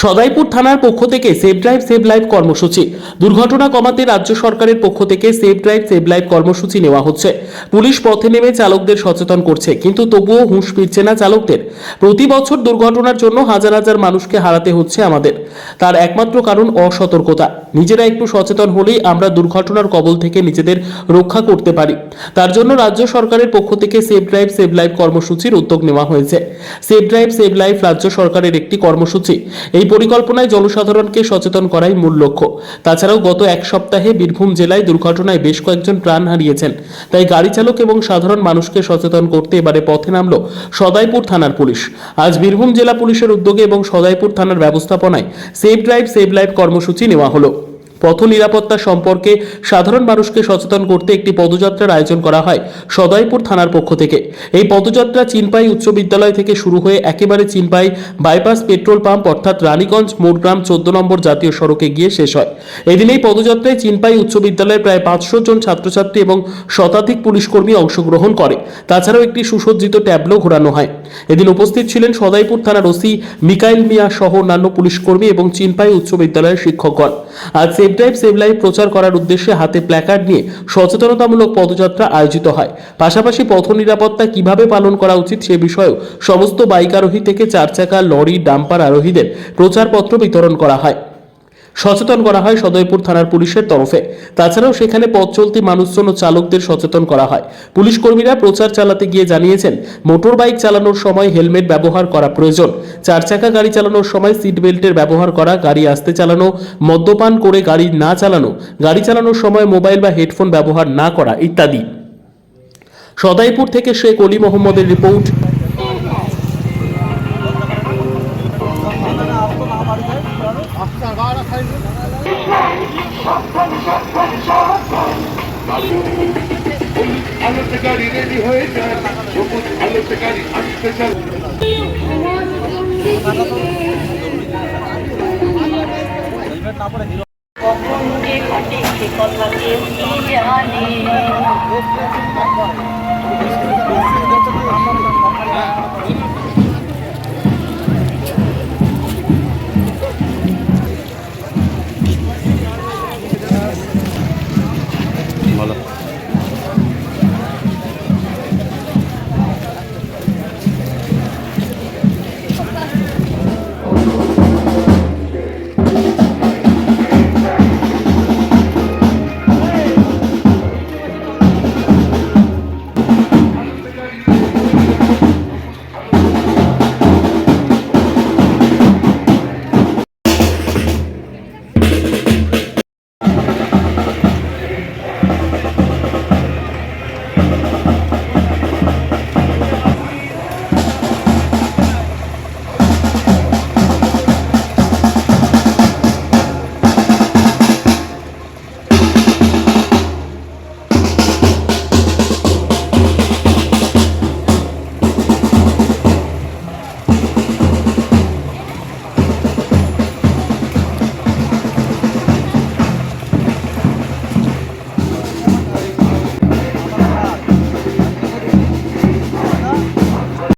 সদাইপুর থানার পক্ষ থেকে সেভ ড্রাইভ সেভ লাইফ কর্মসূচি। দুর্ঘটনা কমাতে রাজ্য সরকারের পক্ষ থেকে সেভ ড্রাইভ সেভ লাইফ কর্মসূচি নেওয়া হচ্ছে। পুলিশ পথে নেমে চালকদের সচেতন করছে, কিন্তু তবুও হুঁশ ফিরছে না চালকদের। প্রতি বছর দুর্ঘটনার জন্য হাজার হাজার মানুষকে হারাতে হচ্ছে আমাদের। তার একমাত্র কারণ অসতর্কতা। নিজেরা একটু সচেতন হলেই আমরা দুর্ঘটনার কবল থেকে নিজেদের রক্ষা করতে পারি। তার জন্য রাজ্য সরকারের পক্ষ থেকে সেভ ড্রাইভ সেভ লাইফ কর্মসূচির উদ্যোগ নেওয়া হয়েছে। সেভ ড্রাইভ সেভ লাইফ রাজ্য সরকারের একটি কর্মসূচি। এই পরিকল্পনায় জনসাধারণকে সচেতন করাই মূল লক্ষ্য। তাছাড়াও গত এক সপ্তাহে বীরভূম জেলায় দুর্ঘটনায় বেশ কয়েকজন প্রাণ হারিয়েছেন। তাই গাড়ি চালক এবং সাধারণ মানুষকে সচেতন করতে এবারে পথে নামল সদাইপুর থানার পুলিশ। আজ বীরভূম জেলা পুলিশের উদ্যোগে এবং সদাইপুর থানার ব্যবস্থাপনায় সেভ ড্রাইভ, সেভ লাইফ কর্মসূচি নেওয়া হলো। পথ নিরাপত্তা সম্পর্কে সাধারণ মানুষকে সচেতন করতে একটি পদযাত্রার আয়োজন করা হয় সদয়পুর থানার পক্ষ থেকে। এই পদযাত্রা চিনপাই উচ্চ বিদ্যালয় থেকে শুরু হয়ে একেবারে চিনপাই বাইপাস পেট্রোল পাম্প অর্থাৎ রানীগঞ্জ মোড়গ্রাম চোদ্দ নম্বর জাতীয় সড়কে গিয়ে শেষ হয়। এদিন এই পদযাত্রায় চিনপাই উচ্চ বিদ্যালয়ের প্রায় পাঁচশো জন ছাত্রছাত্রী এবং শতাধিক পুলিশকর্মী অংশগ্রহণ করে। তাছাড়াও একটি সুসজ্জিত ট্যাবলো ঘোরানো হয়। এদিন উপস্থিত ছিলেন সদাইপুর থানার ওসি মিকাইল মিয়া সহ অন্যান্য পুলিশ কর্মী এবং চিনপাই উচ্চ বিদ্যালয়ের শিক্ষকগণ। আজ সেভ ড্রাইভ সেভ লাইফ প্রচার করার উদ্দেশ্যে হাতে প্ল্যাকার্ড নিয়ে সচেতনতামূলক পদযাত্রা আয়োজিত হয়। পাশাপাশি পথ নিরাপত্তা কীভাবে পালন করা উচিত সে বিষয়েও সমস্ত বাইক আরোহী থেকে চার চাকা, লরি, ডাম্পার আরোহীদের প্রচারপত্র বিতরণ করা হয়। সচেতন করা হয় সদয়পুর থানার পুলিশের তরফে। তাছাড়াও সেখানে পথ চলতি মানুষজন ও চালকদের সচেতন করা হয়। পুলিশ কর্মীরা প্রচার চালাতে গিয়ে জানিয়েছেন, মোটর বাইক চালানোর সময় হেলমেট ব্যবহার করা প্রয়োজন। চার চাকা গাড়ি চালানোর সময় সিট বেল্টের ব্যবহার করা, গাড়ি আসতে চালানো, মদ্যপান করে গাড়ি না চালানো, গাড়ি চালানোর সময় মোবাইল বা হেডফোন ব্যবহার না করা ইত্যাদি। সদাইপুর থেকে শেখ অলি মোহাম্মদের রিপোর্ট আলোতে গাড়ি রেডি হয়ে যায় সবুজ আলোতে গাড়ি আসতে 怎么了。